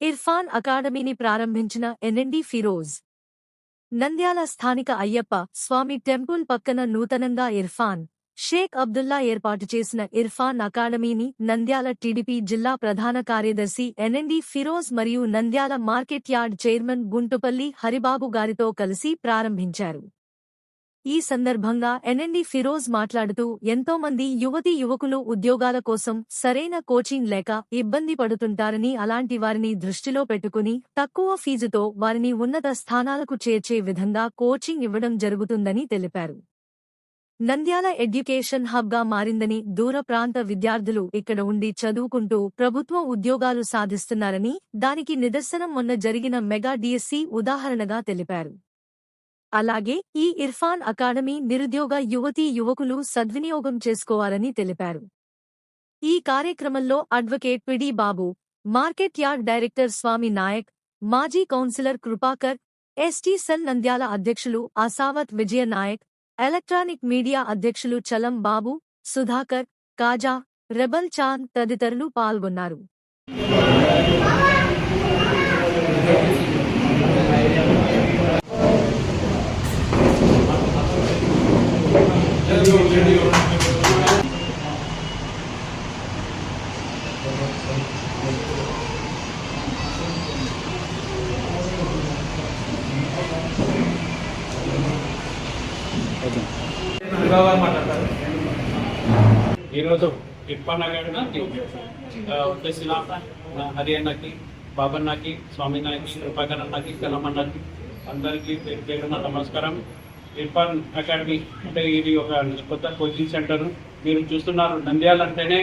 ఇర్ఫాన్ అకాడమీని ప్రారంభించిన ఎన్ఎండి ఫిరోజ్. నంద్యాల స్థానిక అయ్యప్ప స్వామి టెంపుల్ పక్కన నూతనంగా ఇర్ఫాన్ షేక్ అబ్దుల్లా ఏర్పాటు చేసిన ఇర్ఫాన్ అకాడమీని నంద్యాల టీడీపీ జిల్లా ప్రధాన కార్యదర్శి ఎన్ఎండి ఫిరోజ్ మరియు Nandyal market yard chairman Guntupalli Haribabu గారితో కలిసి ప్రారంభించారు. ఈ సందర్భంగా ఎన్ఎండి ఫిరోజ్ మాట్లాడుతూ ఎంతో మంది యువతీ యువకులు ఉద్యోగాల కోసం సరైన కోచింగ్ లేక ఇబ్బంది పడుతుంటారని అలాంటి వారిని దృష్టిలో పెట్టుకుని తక్కువ ఫీజుతో వారిని ఉన్నత స్థానాలకు చేర్చే విధంగా కోచింగ్ ఇవ్వడం జరుగుతుందని తెలిపారు. నంద్యాల ఎడ్యుకేషన్ హబ్గా మారిందని దూర ప్రాంత విద్యార్థులు ఇక్కడ ఉండి చదువుకుంటూ ప్రభుత్వ ఉద్యోగాలు సాధిస్తున్నారని దానికి నిదర్శనం మొన్న జరిగిన మెగా డిఎస్సి ఉదాహరణగా తెలిపారు. అలాగే ఈ ఇర్ఫాన్ అకాడమీ నిరుద్యోగ యువతీ యువకులు సద్వినియోగం చేసుకోవాలని తెలిపారు. ఈ కార్యక్రమంలో advocate P D Babu market yard director Swamy Naik మాజీ councillor Krupakar S T cell Nandyal అధ్యక్షులు అసావత్ విజయ నాయక్ ఎలక్ట్రానిక్ మీడియా అధ్యక్షులు చలం బాబు సుధాకర్ కాజా రెబల్ చాంద్ తదితరులు పాల్గొన్నారు. ఈరోజు ఇర్ఫాన్ అకాడమీకి నా హరి అన్నకి బాబన్నకి స్వామి నాయకి కృపాకర్ అన్నకి కలమన్నకి అందరికీ పేరు పేరున నమస్కారం. ఇర్ఫాన్ అకాడమీ అంటే ఇది ఒక కొత్త కోచింగ్ సెంటర్. మీరు చూస్తున్నారు నంద్యాల అంటేనే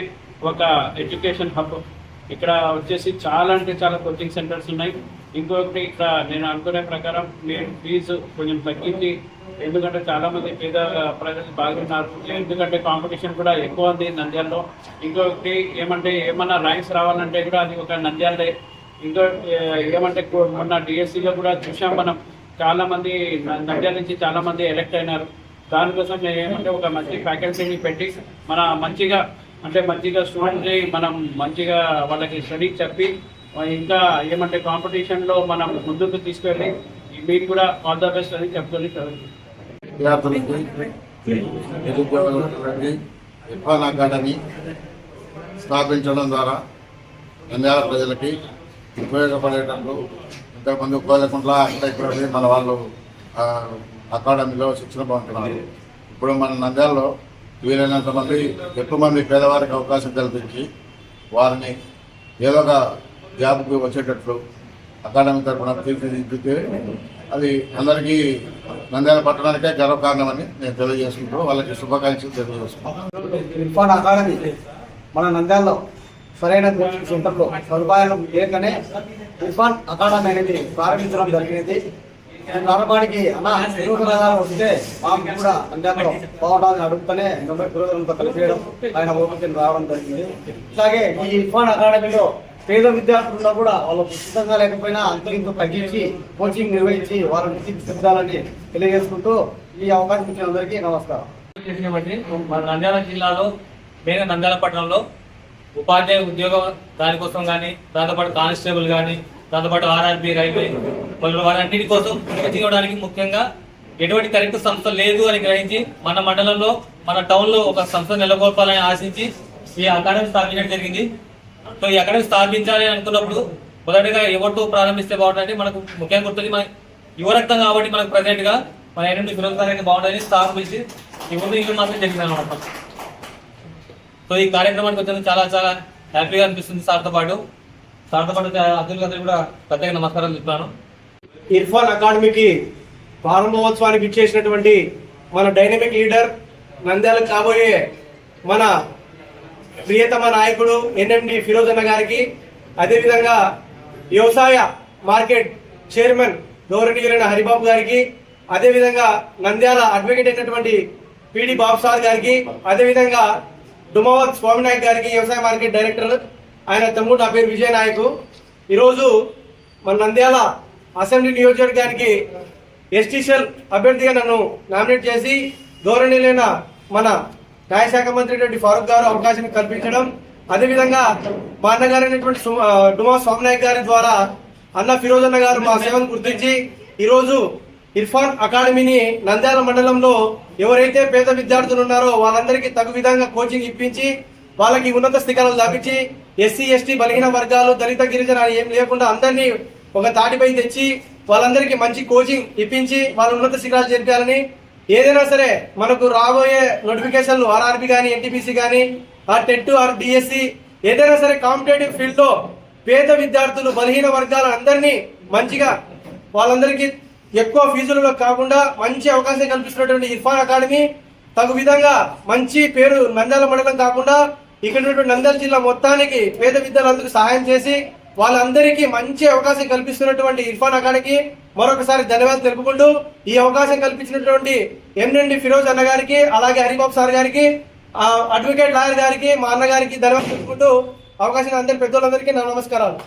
ఒక ఎడ్యుకేషన్ హబ్. ఇక్కడ వచ్చేసి చాలా అంటే చాలా కోచింగ్ సెంటర్స్ ఉన్నాయి. ఇంకొకటి నేను అనుకునే ప్రకారం మీరు ఫీజు కొంచెం తగ్గించి ఎందుకంటే చాలా మంది పేద ప్రజలు బాగున్నారు. ఎందుకంటే కాంపిటీషన్ కూడా ఎక్కువ ఉంది నంద్యాలలో. ఇంకొకటి ఏమంటే ఏమన్నా ర్యాంక్స్ రావాలంటే కూడా అది ఒక నంద్యాలే ఇంకో ఏమంటే మొన్న డిఎస్సిలో కూడా చూసాం మనం. చాలా మంది నంద్యాల నుంచి చాలా మంది ఎలక్ట్ అయినారు. దానికోసం నేను ఏమంటే ఒక మంచి ఫ్యాకల్టీని పెట్టి మన మంచిగా అంటే మంచిగా స్టూడెంట్ని మనం మంచిగా వాళ్ళకి స్టడీ చెప్పి ఇంకా ఏమంటే కాంపిటీషన్లో మనం ముందుకు తీసుకెళ్ళి మీకు కూడా ఆల్ ద బెస్ట్ అని చెప్పుకొని విద్యార్థులకి ఇర్ఫాన్ అకాడమీ స్థాపించడం ద్వారా నంద్యాల ప్రజలకి ఉపయోగపడేటట్లు ఇంతకుముందు కోలకుంట్ల అక్కడ మన వాళ్ళు అకాడమీలో శిక్షణ పొందుతున్నారు. ఇప్పుడు మన నంద్యాలలో వీలైనంత మంది ఎక్కువ మంది పేదవారికి అవకాశం కల్పించి వారిని ఏదో ఒక జాబ్కి వచ్చేటట్లు అకాడమీ తరఫున తీర్చిదిద్దితే అది అందరికీ నంద్యాల పట్టణానికే గర్వకారణమని నేను తెలియజేసుకుంటూ వాళ్ళకి శుభాకాంక్షలు తెలియజేసుకుంటాను అకాడమీ మన నంద్యాలలో సరైన కోచింగ్ సెంటర్లో సదుపాయాలు లేకనే ఇర్ఫాన్ అకాడమీ అనేది ప్రారంభించడం జరిగినది ప్రారంభానికి అన్న పురోగతి వస్తే మాకు కూడా నంద్యాలలో బాగుండాలని అడుగుతూనే గురువులతో కలిపేయడం ఆయన ఓపెన్ రావడం జరిగింది. అలాగే ఈ ఇర్ఫాన్ అకాడమీలో పేద విద్యార్థుల్లో కూడా వాళ్ళు ఉచితంగా లేకపోయినా అంతరింత తగ్గించి కోచింగ్ నిర్వహించి వారిని నుంచి సిద్ధాలని తెలియజేసుకుంటూ ఈ అవకాశం ఇచ్చిన అందరికీ నమస్కారం. మన నంద్యాల జిల్లాలో మెయిన్ నంద్యాల పట్టణంలో ఉపాధ్యాయ ఉద్యోగం దానికోసం కానీ దాంతోపాటు కానిస్టేబుల్ కానీ దాంతోపాటు ఆర్ఆర్బీ రైల్వే మొదలు వాటన్నిటి కోసం కోచింగ్ ముఖ్యంగా ఎటువంటి కరెక్ట్ సంస్థ లేదు అని గ్రహించి మన మండలంలో మన టౌన్లో ఒక సంస్థ నెలకొల్పాలని ఆశించి ఈ అకాడమీ స్థాపించడం జరిగింది. సో ఈ అకాడమీ స్థాపించాలి అనుకున్నప్పుడు మొదటిగా ఎవరితో ప్రారంభిస్తే బాగుంటుంది మనకు ముఖ్యంగా గుర్తుంది మన యువరక్తం కాబట్టి మనకు ప్రజెంట్గా మన ఎన్ఎండి ఫిరోజ్ బాగుంటుంది స్థాపించి యువత ఇల్లు మాత్రం జరిగింది అనమాట సో ఈ కార్యక్రమానికి వచ్చిన చాలా చాలా హ్యాపీగా అనిపిస్తుంది సార్తో పాటు. సార్తో పాటు అబ్దుల్ గారికి కూడా ప్రత్యేక నమస్కారాలు చెప్తాను ఇర్ఫాన్ అకాడమీకి ప్రారంభోత్సవానికి ఇచ్చేసినటువంటి మన డైనమిక్ లీడర్ నంద్యాల కాబోయే మన ప్రియతమ నాయకుడు ఎన్ఎండి ఫిరోజ్ అన్న గారికి అదేవిధంగా వ్యవసాయ మార్కెట్ చైర్మన్ గౌరవనీయులైన హరిబాబు గారికి అదేవిధంగా నంద్యాల అడ్వకేట్ అయినటువంటి పిడి బాబుసార్ గారికి అదేవిధంగా డుమావత్ స్వామినాయక్ గారికి వ్యవసాయ మార్కెట్ డైరెక్టర్ ఆయన తమ్ముడు నా పేరు విజయ నాయకు. ఈరోజు మన నంద్యాల అసెంబ్లీ నియోజకవర్గానికి ఎస్టీసీఎల్ అభ్యర్థిగా నన్ను నామినేట్ చేసి గౌరవనీయులైన మన న్యాయశాఖ మంత్రి రెడ్డి ఫారూక్ గారు అవకాశం కల్పించడం అదేవిధంగా మా అన్నగారు అయినటువంటి డుమా స్వామినాయక్ గారి ద్వారా అన్న ఫిరోజ్ అన్న గారు మా సేవను గుర్తించి ఈరోజు ఇర్ఫాన్ అకాడమీని నంద్యాల మండలంలో ఎవరైతే పేద విద్యార్థులు ఉన్నారో వాళ్ళందరికీ తగు విధంగా కోచింగ్ ఇప్పించి వాళ్ళకి ఉన్నత స్థికాలను లభించి ఎస్సీ ఎస్టీ బలహీన వర్గాలు దళిత గిరిజన ఏం లేకుండా అందరినీ ఒక తాటిపై తెచ్చి వాళ్ళందరికీ మంచి కోచింగ్ ఇప్పించి వాళ్ళ ఉన్నత శిఖరాలు చేర్పాలని ఏదైనా సరే మనకు రాబోయే నోటిఫికేషన్లు ఆర్ఆర్బి కానీ ఎన్టీపీసీ కానీ ఆ టెట్ ఆర్ డిఎస్సి ఏదైనా సరే కాంపిటేటివ్ ఫీల్డ్లో పేద విద్యార్థులు బలహీన వర్గాల అందరినీ మంచిగా వాళ్ళందరికీ ఎక్కువ ఫీజులలో కాకుండా మంచి అవకాశం కల్పిస్తున్నటువంటి ఇర్ఫాన్ అకాడమీ తగు విధంగా మంచి పేరు నంద్యాల మండలం కాకుండా ఇక్కడ ఉన్నటువంటి నంద్యాల జిల్లా మొత్తానికి పేద విద్యార్థులకు సహాయం చేసి వాళ్ళందరికీ మంచి అవకాశం కల్పిస్తున్నటువంటి ఇర్ఫాన్ అకాడమీకి మరొకసారి ధన్యవాదాలు తెలుపుకుంటూ ఈ అవకాశం కల్పించినటువంటి ఎంఎండి ఫిరోజ్ అన్న గారికి అలాగే హరిబాబు సార్ గారికి ఆ, అడ్వకేట్ లాయర్ గారికి మా అన్న గారికి ధన్యవాదాలు తెలుపుకుంటూ అవకాశం అందరి పెద్దోళ్ళందరికీ నా నమస్కారాలు.